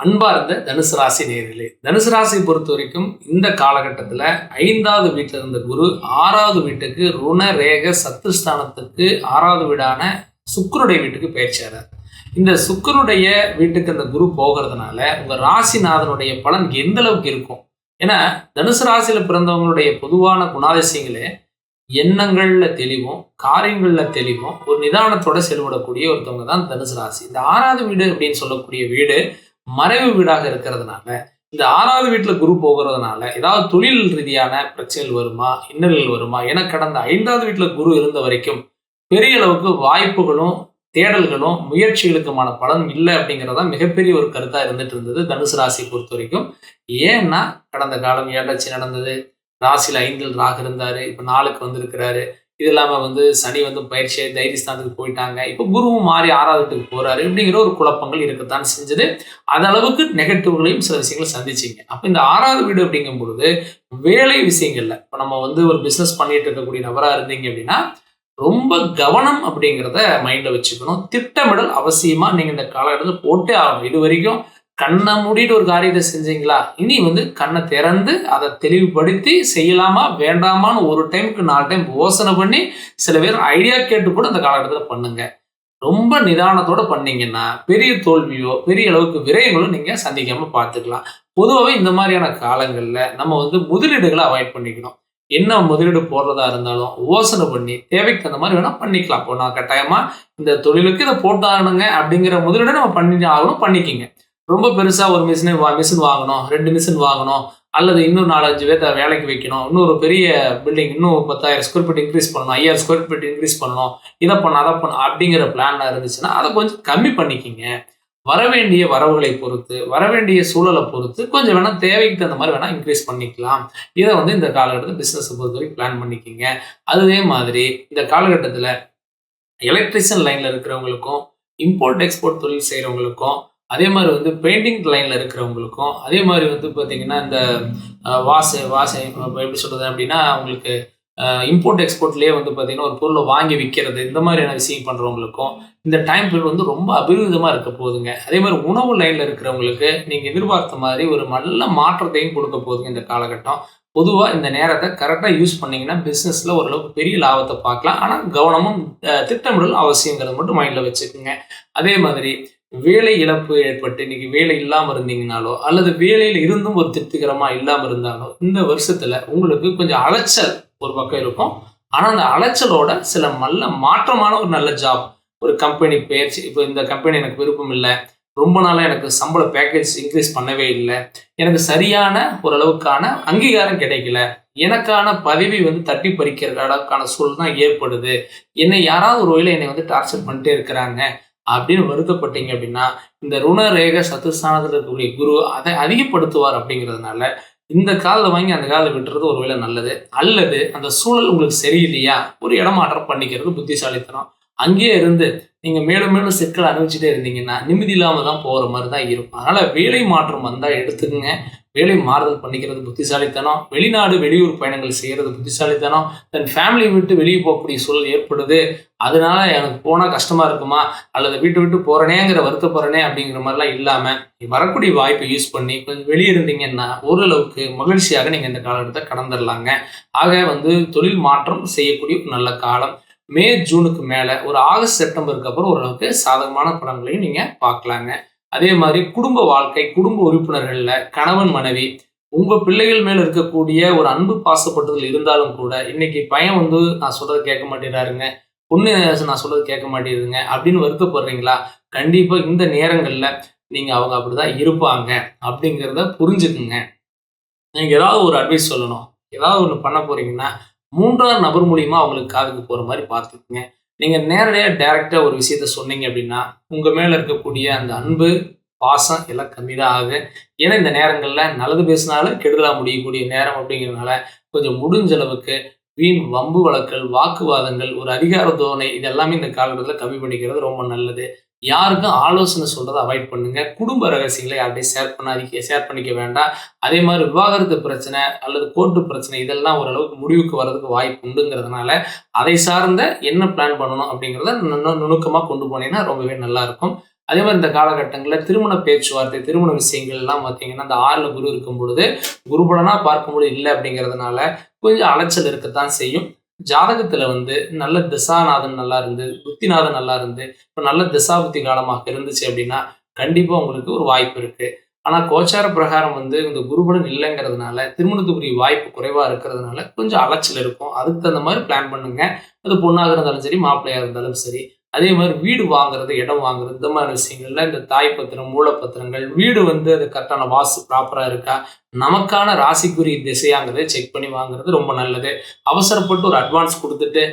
அன்பார்ந்த தனுசு ராசி நேர்களே தனுசு ராசியை பொறுத்த வரைக்கும் இந்த காலகட்டத்தில் ஐந்தாவது வீட்டில் இருந்த குரு ஆறாவது வீட்டுக்கு ருண ரேக சத்துஸ்தானத்துக்கு ஆறாவது வீடான சுக்கருடைய வீட்டுக்கு பயிற்சியாகிறார் இந்த சுக்கருடைய வீட்டுக்கு அந்த குரு போகிறதுனால உங்கள் ராசிநாதனுடைய பலன் எந்த அளவுக்கு இருக்கும்? ஏன்னா தனுசு ராசியில் பிறந்தவங்களுடைய பொதுவான குணாதிசயங்களே எண்ணங்களில் தெளிவும் காரியங்களில் தெளிவும் ஒரு நிதானத்தோட செயல்படக்கூடிய ஒருத்தவங்க தான் தனுசு ராசி. இந்த ஆறாவது வீடு அப்படின்னு சொல்லக்கூடிய வீடு மறைவு வீடாக இருக்கிறதுனால இந்த ஆறாவது வீட்டில் குரு போகிறதுனால ஏதாவது தொழில் ரீதியான பிரச்சனைகள் வருமா இன்னல்கள் வருமா என கடந்த ஐந்தாவது வீட்டில் குரு இருந்த வரைக்கும் பெரிய அளவுக்கு வாய்ப்புகளும் தேடல்களும் முயற்சிகளுக்குமான பலன் இல்லை அப்படிங்கிறதா மிகப்பெரிய ஒரு கருத்தா இருந்துட்டு இருந்தது தனுசு ராசி பொறுத்த வரைக்கும். ஏன்னா கடந்த காலம் ஏழாச்சி நடந்தது. ராசியில் ஐந்தில் ராக இருந்தாரு இப்போ நாளுக்கு வந்திருக்கிறாரு. இது இல்லாமல் வந்து சனி வந்து பயிற்சி தைரியஸ்தானத்துக்கு போயிட்டாங்க. இப்போ குருவும் மாறி ஆறாவதுக்கு போகிறாரு இப்படிங்கிற ஒரு குழப்பங்கள் இருக்கத்தான் செஞ்சது. அந்த அளவுக்கு நெகட்டிவ்களையும் சில விஷயங்களை சந்திச்சிங்க. அப்போ இந்த ஆறாவது வீடு அப்படிங்கும் பொழுது வேலை விஷயங்கள்ல இப்போ நம்ம வந்து ஒரு பிஸ்னஸ் பண்ணிட்டு இருக்கக்கூடிய நபராக இருந்தீங்க அப்படின்னா ரொம்ப கவனம் அப்படிங்கிறத மைண்டில் வச்சுக்கணும். திட்டமிடல் அவசியமாக நீங்கள் இந்த காலகட்டத்தில் போட்டே ஆகணும். இது வரைக்கும் கண்ணை மூடிட்டு ஒரு காரியத்தை செஞ்சீங்களா? இனி வந்து கண்ணை திறந்து அதை தெளிவுபடுத்தி செய்யலாமா வேண்டாமான்னு ஒரு டைமுக்கு நாலு டைம் யோசனை பண்ணி சில பேர் ஐடியா கேட்டு கூட அந்த காலகட்டத்தில் பண்ணுங்க. ரொம்ப நிதானத்தோட பண்ணீங்கன்னா பெரிய தோல்வியோ பெரிய அளவுக்கு விரயங்களும் நீங்கள் சந்திக்காமல் பார்த்துக்கலாம். பொதுவாகவே இந்த மாதிரியான காலங்களில் நம்ம வந்து முதலீடுகளை அவாய்ட் பண்ணிக்கணும். என்ன முதலீடு போடுறதா இருந்தாலும் யோசனை பண்ணி தேவைக்கு தகுந்த மாதிரி வேணால் பண்ணிக்கலாம். இப்போ நான் கட்டாயமாக இந்த தொழிலுக்கு இதை போட்டாகணுங்க அப்படிங்கிற முதலீடை நம்ம பண்ணி ஆகணும் பண்ணிக்கிங்க. ரொம்ப பெருசாக ஒரு மிஷினை வா மிஷின் வாங்கணும் ரெண்டு மிஷின் வாங்கணும் அல்லது இன்னும் நாலஞ்சு பேர்த்த வேலைக்கு வைக்கணும் இன்னும் ஒரு பெரிய பில்டிங் இன்னும் பத்தாயிரம் ஸ்கொயர் ஃபீட் இன்க்ரீஸ் பண்ணணும் ஐயாயிரம் ஸ்கொயர் ஃபீட் இன்க்ரீஸ் பண்ணணும் இதை பண்ண அதை பண்ண அப்படிங்கிற பிளானாக இருந்துச்சுன்னா அதை கொஞ்சம் கம்மி பண்ணிக்கிங்க. வரவேண்டிய வரவுகளை பொறுத்து வரவேண்டிய சூழலை பொறுத்து கொஞ்சம் வேணால் தேவைக்கு தகுந்த மாதிரி வேணால் இன்க்ரீஸ் பண்ணிக்கலாம். இதை வந்து இந்த காலகட்டத்தில் பிஸ்னஸை பொறுத்த வரைக்கும் பிளான் பண்ணிக்கிங்க. அதே மாதிரி இந்த காலகட்டத்தில் எலக்ட்ரிஷியன் லைனில் இருக்கிறவங்களுக்கும் இம்போர்ட் எக்ஸ்போர்ட் தொழில் செய்கிறவங்களுக்கும் அதே மாதிரி வந்து பெயிண்டிங் லைனில் இருக்கிறவங்களுக்கும் அதே மாதிரி வந்து பார்த்தீங்கன்னா இந்த வாச வாசை வாசை எப்படி சொல்கிறது அப்படின்னா அவங்களுக்கு இம்போர்ட் எக்ஸ்போர்ட்லேயே வந்து பார்த்தீங்கன்னா ஒரு பொருளை வாங்கி விற்கிறது இந்த மாதிரியான விஷயம் பண்ணுறவங்களுக்கும் இந்த டைம் பீரியட் வந்து ரொம்ப அபிவிருதமாக இருக்க போகுதுங்க. அதே மாதிரி உணவு லைனில் இருக்கிறவங்களுக்கு நீங்கள் எதிர்பார்த்த மாதிரி ஒரு நல்ல மாற்றத்தையும் கொடுக்க போகுதுங்க இந்த காலகட்டம். பொதுவாக இந்த நேரத்தை கரெக்டாக யூஸ் பண்ணிங்கன்னா பிஸ்னஸில் ஓரளவுக்கு பெரிய லாபத்தை பார்க்கலாம். ஆனால் கவனமும் திட்டமிடல் அவசியங்கிறது அவசியங்கிறத மட்டும் மைண்டில் வச்சுக்கோங்க. அதே மாதிரி வேலை இழப்பு ஏற்பட்டு இன்னைக்கு வேலை இல்லாமல் இருந்தீங்கனாலோ அல்லது வேலையில் இருந்தும் ஒரு திருப்திகரமாக இல்லாமல் இருந்தாலோ இந்த வருஷத்தில் உங்களுக்கு கொஞ்சம் அலைச்சல் ஒரு பக்கம் இருக்கும். ஆனால் அந்த அலைச்சலோட சில நல்ல மாற்றமான ஒரு நல்ல ஜாப் ஒரு கம்பெனி பயிற்சி இப்போ இந்த கம்பெனி எனக்கு விருப்பம் இல்லை. ரொம்ப நாளாக எனக்கு சம்பள பேக்கேஜ் இன்க்ரீஸ் பண்ணவே இல்லை. எனக்கு சரியான ஓரளவுக்கான அங்கீகாரம் கிடைக்கல. எனக்கான பதவி வந்து தட்டி பறிக்கிற அளவுக்கான சூழல் தான் ஏற்படுது. என்னை யாராவது ஒரு வழியில் என்னை வந்து டார்ச்சர் பண்ணிட்டே இருக்கிறாங்க. அப்படின்னு வருத்தப்பட்டீங்க அப்படின்னா இந்த ருணரேக சத்துஸ்தானத்தில் இருக்கக்கூடிய குரு அதை அதிகப்படுத்துவார் அப்படிங்கிறதுனால இந்த காலில் வாங்கி அந்த காலில் விட்டுறது ஒருவேளை நல்லது. அல்லது அந்த சூழல் உங்களுக்கு சரியில்லையா? ஒரு இடமாற்றம் பண்ணிக்கிறது புத்திசாலித்தனம். அங்கேயே இருந்து நீங்கள் மேலும் மேலும் சிக்கல் அனுபவிச்சுட்டே இருந்தீங்கன்னா நிம்மதி இல்லாமல் தான் போகிற மாதிரி தான் இருக்கும். அதனால் வேலை மாற்றம் வந்தால் எடுத்துக்கங்க. வேலை மாறுதல் பண்ணிக்கிறது புத்திசாலித்தனம். வெளிநாடு வெளியூர் பயணங்கள் செய்கிறது புத்திசாலித்தனம். தன் ஃபேமிலி விட்டு வெளியே போகக்கூடிய சூழல் ஏற்படுது. அதனால எனக்கு போனால் கஷ்டமாக இருக்குமா? அல்லது வீட்டு விட்டு போகிறனேங்கிற வருத்தப்படுறனே அப்படிங்கிற மாதிரிலாம் இல்லாமல் வரக்கூடிய வாய்ப்பை யூஸ் பண்ணி கொஞ்சம் வெளியே இருந்தீங்கன்னா ஓரளவுக்கு மகிழ்ச்சியாக நீங்கள் இந்த காலகட்டத்தை கடந்துடலாங்க ஆக வந்து தொழில் மாற்றம் செய்யக்கூடிய ஒரு நல்ல காலம். மே ஜூனுக்கு மேலே ஒரு ஆகஸ்ட் செப்டம்பருக்கு அப்புறம் ஓரளவுக்கு சாதகமான படங்களையும் நீங்கள் பார்க்கலாங்க. அதே மாதிரி குடும்ப வாழ்க்கை குடும்ப உறுப்பினர்களில் கணவன் மனைவி உங்க பிள்ளைகள் மேல இருக்கக்கூடிய ஒரு அன்பு பாசப்பட்டதில் இருந்தாலும் கூட இன்னைக்கு பையன் வந்து நான் சொல்கிறது கேட்க மாட்டேறாருங்க பொண்ணு நான் சொல்றது கேட்க மாட்டேங்குதுங்க அப்படின்னு வருத்தப்படுறீங்களா? கண்டிப்பா இந்த நேரங்கள்ல நீங்க அவங்க அப்படிதான் இருப்பாங்க அப்படிங்கிறத புரிஞ்சுக்குங்க. நீங்க ஏதாவது ஒரு அட்வைஸ் சொல்லணும். ஏதாவது ஒன்று பண்ண போறீங்கன்னா மூன்றாம் நபர் மூலியமா அவங்களுக்கு காதுக்கு போற மாதிரி பார்த்துக்குங்க. நீங்கள் நேரடியாக டேரெக்டாக ஒரு விஷயத்த சொன்னீங்க அப்படின்னா உங்கள் மேலே இருக்கக்கூடிய அந்த அன்பு பாசம் எல்லாம் கம்மி தான் ஆகுது ஏன்னா இந்த நேரங்களில் நல்லது பேசினாலும் கெடுதலாக முடியக்கூடிய நேரம் அப்படிங்கிறதுனால கொஞ்சம் முடிஞ்ச அளவுக்கு வீண் வம்பு வழக்கல் வாக்குவாதங்கள் ஒரு அதிகார தோரணை இதெல்லாமே இந்த காலகட்டத்தில் கம்மி பண்ணிக்கிறது ரொம்ப நல்லது. யாருக்கும் ஆலோசனை சொல்கிறத அவாய்ட் பண்ணுங்க. குடும்ப ரகசியங்களை யார்கிட்டையும் ஷேர் பண்ணாதீங்க ஷேர் பண்ணிக்க வேண்டாம். அதே மாதிரி விவாகரத்து பிரச்சனை அல்லது கோர்ட்டு பிரச்சனை இதெல்லாம் ஓரளவுக்கு முடிவுக்கு வர்றதுக்கு வாய்ப்பு உண்டுங்கிறதுனால அதை சார்ந்த என்ன பிளான் பண்ணணும் அப்படிங்கிறத இன்னும் நுணுக்கமாக கொண்டு போனீங்கன்னா ரொம்பவே நல்லாயிருக்கும் அதே மாதிரி இந்த காலகட்டங்களில் திருமண பேச்சுவார்த்தை திருமண விஷயங்கள்லாம் பார்த்தீங்கன்னா இந்த ஆறில் குரு இருக்கும் பொழுது குருபலனாக பார்க்கும்போது இல்லை அப்படிங்கிறதுனால கொஞ்சம் அலைச்சல் இருக்கத்தான் செய்யும். ஜாதகத்துல வந்து நல்ல திசாநாதன் நல்லா இருந்து புத்திநாதன் நல்லா இருந்து இப்போ நல்ல திசாபுத்தி காலமாக இருந்துச்சு அப்படின்னா கண்டிப்பா உங்களுக்கு ஒரு வாய்ப்பு இருக்கு. ஆனா கோச்சார பிரகாரம் வந்து இந்த குருபடன் இல்லைங்கிறதுனால திருமணத்துக்குரிய வாய்ப்பு குறைவா இருக்கிறதுனால கொஞ்சம் அலைச்சல் இருக்கும். அதுக்கு தகுந்த மாதிரி பிளான் பண்ணுங்க. அது பொண்ணாக இருந்தாலும் சரி மாப்பிள்ளையா இருந்தாலும் சரி அதே மாதிரி வீடு வாங்குறது இடம் வாங்குறது இந்த மாதிரி விஷயங்கள்ல இந்த தாய் பத்திரம் மூலப்பத்திரங்கள் வீடு வந்து அது கரெக்டான வாசு ப்ராப்பரா இருக்கா? நமக்கான ராசிக்குரிய திசையாங்கிறத செக் பண்ணி வாங்குறது ரொம்ப நல்லது. அவசரப்பட்டு ஒரு அட்வான்ஸ் கொடுத்துட்டு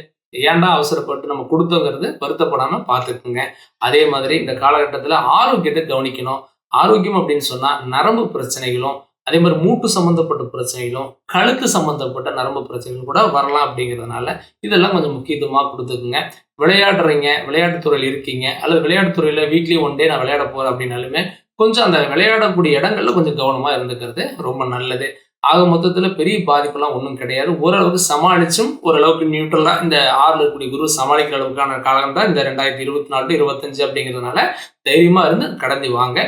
ஏன்டா அவசரப்பட்டு நம்ம கொடுத்தோங்கிறது வருத்தப்படாம பார்த்துக்குங்க. அதே மாதிரி இந்த காலகட்டத்தில் ஆரோக்கியத்தை கவனிக்கணும். ஆரோக்கியம் அப்படின்னு சொன்னா நரம்பு பிரச்சனைகளும் அதே மாதிரி மூட்டு சம்மந்தப்பட்ட பிரச்சனைகளும் கழுத்து சம்மந்தப்பட்ட நரம்பு பிரச்சனைகளும் கூட வரலாம் அப்படிங்கிறதுனால இதெல்லாம் கொஞ்சம் முக்கியத்துவமாக கொடுத்துக்குங்க. விளையாடுறீங்க விளையாட்டுத்துறையில் இருக்கீங்க அல்லது விளையாட்டுத்துறையில் வீக்லி ஒன் டே நான் விளையாட போகிறேன் அப்படின்னாலுமே கொஞ்சம் அந்த விளையாடக்கூடிய இடங்கள்ல கொஞ்சம் கவனமாக இருந்துக்கிறது ரொம்ப நல்லது. ஆக மொத்தத்தில் பெரிய பாதிப்பெல்லாம் ஒன்றும் கிடையாது. ஓரளவுக்கு சமாளிச்சும் ஓரளவுக்கு நியூட்ரலாக இந்த ஆறில் இருக்கக்கூடிய குரு சமாளிக்கிற அளவுக்கான காலம் தான் இந்த ரெண்டாயிரத்தி இருபத்தி நாலு இருபத்தஞ்சு அப்படிங்கிறதுனால தைரியமாக இருந்து கடந்து வாங்க.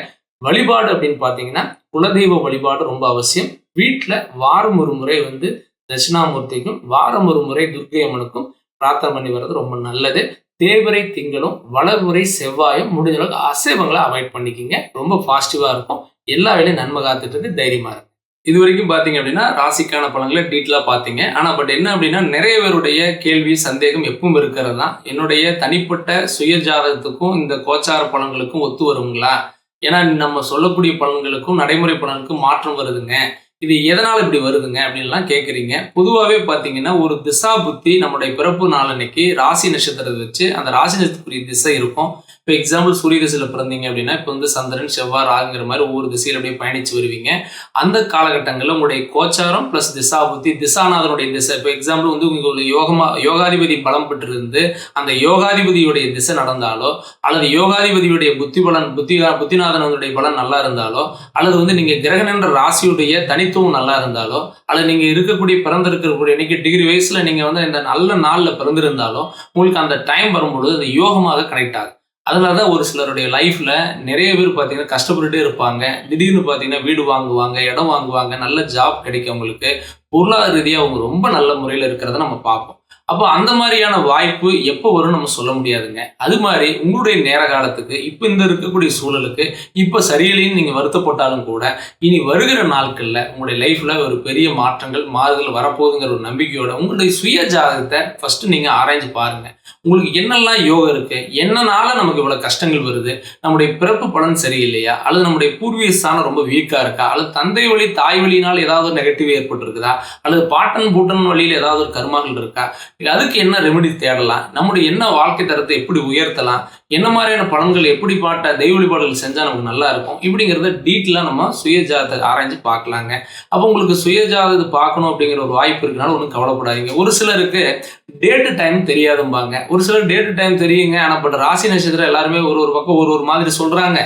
வழிபாடு அப்படின்னு பார்த்தீங்கன்னா குலதெய்வ வழிபாடு ரொம்ப அவசியம். வீட்டில் வாரம் ஒரு முறை வந்து தட்சிணாமூர்த்திக்கும் வாரம் ஒரு முறை துர்க்கை அம்மனுக்கும் பிரார்த்தனை பண்ணி வர்றது ரொம்ப நல்லது. தேவரை திங்களும் வளர்முறை செவ்வாயும் முடிஞ்ச அளவுக்கு அசைவங்களை அவாய்ட் பண்ணிக்கிங்க. ரொம்ப பாசிட்டிவாக இருக்கும். எல்லா வேலையும் நன்மை காத்துட்டு தைரியமாக இருக்கும் இது வரைக்கும் பார்த்தீங்க அப்படின்னா ராசிக்கான பலன்களை டீட்டெயிலாக பார்த்தீங்க. ஆனால் பட் என்ன அப்படின்னா நிறைய பேருடைய கேள்வி சந்தேகம் எப்பவும் இருக்கிறது தான். என்னுடைய தனிப்பட்ட சுய ஜாதகத்துக்கும் இந்த கோச்சார பலன்களுக்கும் ஒத்து வருங்களா? ஏன்னா நம்ம சொல்லக்கூடிய பலன்களுக்கும் நடைமுறை பலனுக்கும் மாற்றம் வருதுங்க. இது எதனால் இப்படி வருதுங்க அப்படின்லாம் கேட்குறீங்க பொதுவாகவே பார்த்தீங்கன்னா ஒரு திசா புத்தி நம்முடைய பிறப்பு நாளன்னைக்கு ராசி நட்சத்திரத்தை வச்சு அந்த ராசி நட்சத்திரத்துக்குரிய திசை இருக்கும். இப்போ எக்ஸாம்பிள் சூரிய திசையில் பிறந்தீங்க அப்படின்னா இப்போ வந்து சந்திரன் செவ்வாய் ராகுங்கிற மாதிரி ஒவ்வொரு திசையில் அப்படியே பயணித்து வருவீங்க. அந்த காலகட்டங்களில் உங்களுடைய கோச்சாரம் ப்ளஸ் திசா புத்தி திசாநாதனுடைய திசை. இப்போ எக்ஸாம்பிள் வந்து உங்களுக்கு யோகமா யோகாதிபதி பலம் பெற்றிருந்து அந்த யோகாதிபதியுடைய திசை நடந்தாலோ அல்லது யோகாதிபதியுடைய புத்தி பலன் புத்தி புத்திநாதனுடைய பலன் நல்லா இருந்தாலோ அல்லது வந்து நீங்கள் கிரகணன்ற ராசியுடைய தனி அனைத்தும் நல்லா இருந்தாலோ அல்லது நீங்கள் இருக்கக்கூடிய பிறந்திருக்கக்கூடிய இன்னைக்கு டிகிரி வயசில் நீங்கள் வந்து இந்த நல்ல நாளில் பிறந்திருந்தாலோ உங்களுக்கு அந்த டைம் வரும்பொழுது அது யோகமாக கனெக்ட் ஆகும். அதனால தான் ஒரு சிலருடைய லைஃப்ல நிறைய பேர் பார்த்தீங்கன்னா கஷ்டப்பட்டுட்டே இருப்பாங்க. திடீர்னு பார்த்தீங்கன்னா வீடு வாங்குவாங்க இடம் வாங்குவாங்க நல்ல ஜாப் கிடைக்கும் அவங்களுக்கு பொருளாதார ரீதியாக அவங்க ரொம்ப நல்ல முறையில் இருக்கிறத நம்ம பார்ப்போம். அப்போ அந்த மாதிரியான வாய்ப்பு எப்போ வரும் நம்ம சொல்ல முடியாதுங்க. அது மாதிரி உங்களுடைய நேர காலத்துக்கு இப்போ இந்த இருக்கக்கூடிய சூழலுக்கு இப்போ சரியில்லைன்னு நீங்கள் வருத்தப்பட்டாலும் கூட இனி வருகிற நாட்களில் உங்களுடைய லைஃப்பில் ஒரு பெரிய மாற்றங்கள் மாறுதல் வரப்போகுதுங்கிற ஒரு நம்பிக்கையோட உங்களுடைய சுய ஜாதகத்தை ஃபஸ்ட்டு நீங்கள் ஆராய்ஞ்சு பாருங்கள் உங்களுக்கு என்னெல்லாம் யோகம் இருக்கு? என்னனால நமக்கு இவ்வளோ கஷ்டங்கள் வருது? நம்முடைய பிறப்பு பலன் சரியில்லையா? அல்லது நம்முடைய பூர்வீக ஸ்தானம் ரொம்ப வீக்கா இருக்கா? அல்லது தந்தை வழி தாய் வழியினால் ஏதாவது நெகட்டிவ் ஏற்பட்டிருக்குதா? அல்லது பாட்டன் பூட்டன் வழியில் ஏதாவது ஒரு கர்மாக்கள் இருக்கா? அதுக்கு என்ன ரெமெடி தேடலாம்? நம்முடைய என்ன வாழ்க்கை தரத்தை எப்படி உயர்த்தலாம்? என்ன மாதிரியான பலன்கள் எப்படி பாட்ட தெய்வ வழிபாடுகள் செஞ்சால் நமக்கு நல்லா இருக்கும்? இப்படிங்கிறத டீட்டெயிலாக நம்ம சுயஜாதத்தை ஆராய்ஞ்சு பார்க்கலாங்க. அப்போ உங்களுக்கு சுயஜாதத்தை பார்க்கணும் அப்படிங்கிற ஒரு வாய்ப்பு இருக்கனால ஒன்றும் கவலைப்படாதீங்க. ஒரு சிலருக்கு டேட்டு டைம் தெரியாதும்பாங்க. ஒரு சிலர் டேட்டு டைம் தெரியுங்க ஆனால் பட் ராசி நட்சத்திரம் எல்லாருமே ஒரு ஒரு பக்கம் ஒரு ஒரு மாதிரி சொல்கிறாங்க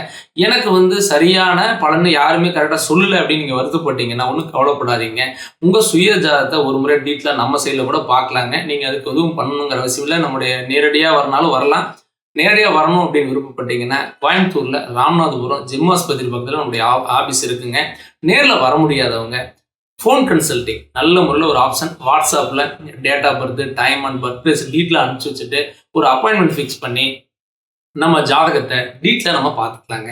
எனக்கு வந்து சரியான பலன் யாருமே கரெக்டாக சொல்லலை அப்படின்னு நீங்கள் வருத்தப்பட்டீங்கன்னா ஒன்றும் கவலைப்படாதீங்க. உங்கள் சுய ஜாதகத்தை ஒரு முறை டீட்டில் நம்ம சைடில் கூட பார்க்கலாங்க. நீங்கள் அதுக்கு எதுவும் பண்ணணுங்கிற அவசியம் இல்லை. நம்முடைய நேரடியாக வரனாலும் வரலாம். நேரடியாக வரணும் அப்படின்னு விருப்பப்பட்டீங்கன்னா கோயம்புத்தூரில் ராமநாதபுரம் ஜிம்மாஸ்பத்திரி பக்கத்தில் நம்முடைய ஆஃபீஸ் இருக்குங்க. நேரில் வர முடியாதவங்க ஃபோன் கன்சல்டிங் நல்ல முறையில் ஒரு ஆப்ஷன் வாட்ஸ்அப்பில் date of birth time and birth place detail அனுப்பிச்சி வச்சுட்டு ஒரு அப்பாயின்மெண்ட் ஃபிக்ஸ் பண்ணி நம்ம ஜாதகத்தை டீட்டில் நம்ம பார்த்துக்கலாங்க.